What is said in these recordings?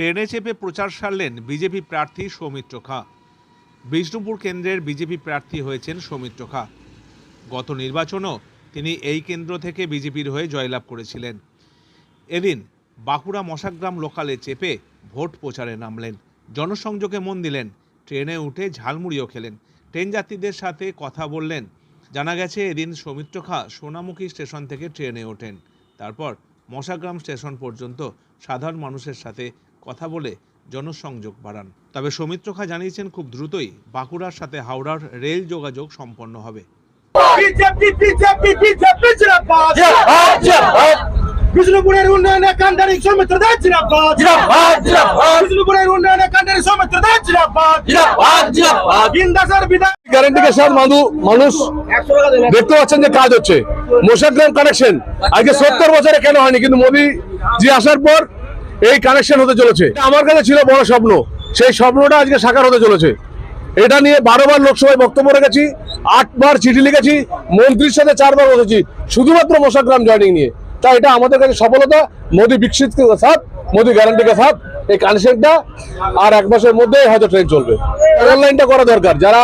ট্রেনে চেপে প্রচার সারলেন বিজেপি প্রার্থী সৌমিত্র খাঁ। বিষ্ণুপুর কেন্দ্রের বিজেপি প্রার্থী হয়েছেন সৌমিত্র খাঁ। গত নির্বাচনও তিনি এই কেন্দ্র থেকে বিজেপির হয়ে জয়লাভ করেছিলেন। এদিন বাঁকুড়া মশাগ্রাম লোকালে চেপে ভোট প্রচারে নামলেন। জনসংযোগে মন দিলেন, ট্রেনে উঠে ঝালমুড়িও খেলেন। ট্রেন যাত্রীদের সাথে কথা বললেন, জানা গেছে এদিন সৌমিত্র খাঁ সোনামুখী স্টেশন থেকে ট্রেনে ওঠেন। তারপর মশাগ্রাম স্টেশন পর্যন্ত সাধারণ মানুষের সাথে কথা বলে জনসংযোগ বাড়ান। তবে সৌমিত্র খাঁ জানিয়েছেন খুব দ্রুতই বাঁকুড়ার সাথে হাওড়ার রেল যোগাযোগ সম্পন্ন হবে। বিষ্ণুপুরের উন্নয়নে কান্ডারি সৌমিত্র দাস জিরাবাদ জিরাবাদ জিরাবাদ বিষ্ণুপুরের উন্নয়নে কান্ডারি সৌমিত্র দাস জিরাবাদ জিরাবাদ জিরাবাদ বিন্দাসের বিধান গ্যারান্টিকে সাথ মানু মানুষ দেখতে পাচ্ছেন যে কাজ হচ্ছে। মোশাগ্রাম কানেকশন আজকে সত্তর বছরে কেন হয়নি? কিন্তু মোদি জি আসার পর এই কানেকশন হতে চলেছে। আমার কাছে ছিল বড় স্বপ্ন। সেই স্বপ্নটা আজকে সাকার হতে চলেছে। এটা নিয়ে বারোবার লোকসভায় বক্তব্য রেখেছি, আটবার চিঠি লিখেছি, মন্ত্রীর সাথে চারবার বসেছি। শুধুমাত্র মোশাগ্রাম জয়নিং নিয়ে। তাই এটা আমাদের কাছে সফলতা। মোদি বিকশিত সাথ, মোদি গ্যারান্টিকে সাথ, এই কানেকশনটা আর এক মাসের মধ্যেই হয়তো ট্রেন চলবে। অনলাইনটা করা দরকার। যারা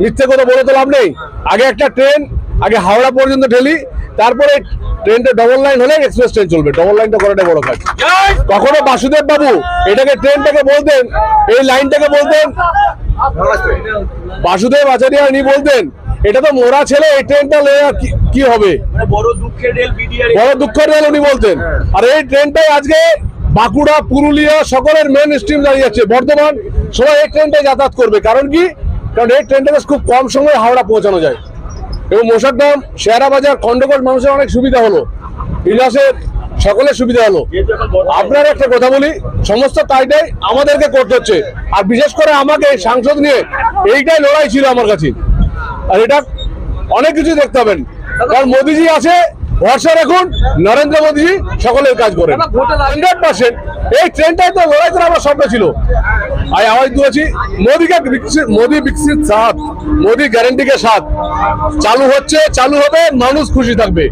মিথ্যে কথা বলে তো লাভ নেই। আগে একটা ট্রেন আগে হাওড়া পর্যন্ত ঠেলি তারপরে ট্রেনটা ডবল লাইন হলে এক্সপ্রেস ট্রেন চলবে। ডবল লাইনটা করাটাই বড় কাজ। কখনো বাসুদেব বাবু এটাকে ট্রেনটাকে বলতেন এই লাইনটাকে বলতেন বাসুদেব আচার্য উনি বলতেন এটা তো মোরা ছেলে এই ট্রেনটা কি- হবে? বড় দুঃখের রেল উনি বলতেন। আর এই ট্রেনটাই আজকে বাঁকুড়া পুরুলিয়া সকলের মেন স্ট্রিম দাঁড়িয়ে যাচ্ছে বর্ধমান সবাই এই ট্রেনটাই যাতায়াত করবে। কারণ কি? কারণ এই ট্রেনটাতে খুব কম সময়ে হাওড়া পৌঁছানো যায়। এবং মোশাকদাম শেয়ারা বাজার খন্ডকোট মানুষের অনেক সুবিধা হলো। ইলাসের সকলের সুবিধা হলো। আপনার একটা কথা বলি, সমস্ত তাইটাই আমাদেরকে করতে হচ্ছে। আর বিশেষ করে আমাকে, সাংসদ নিয়ে, এইটাই লড়াই ছিল আমার কাছে। আর এটা অনেক কিছু দেখতে হবেন কারণ মোদিজি আছে ভরসা রাখুন, নরেন্দ্র মোদীজি সকলের কাজ করেন। হান্ড্রেড পার্সেন্ট এই ট্রেনটাই তো লড়াই তো আমার স্বপ্ন ছিল। আর আওয়াজ দিয়েছি, মোদীকে বিকশিত মোদী বিকশিত সাথ, মোদী গ্যারেন্টিকে সাথ। চালু হচ্ছে, চালু হবে, মানুষ খুশি থাকবে।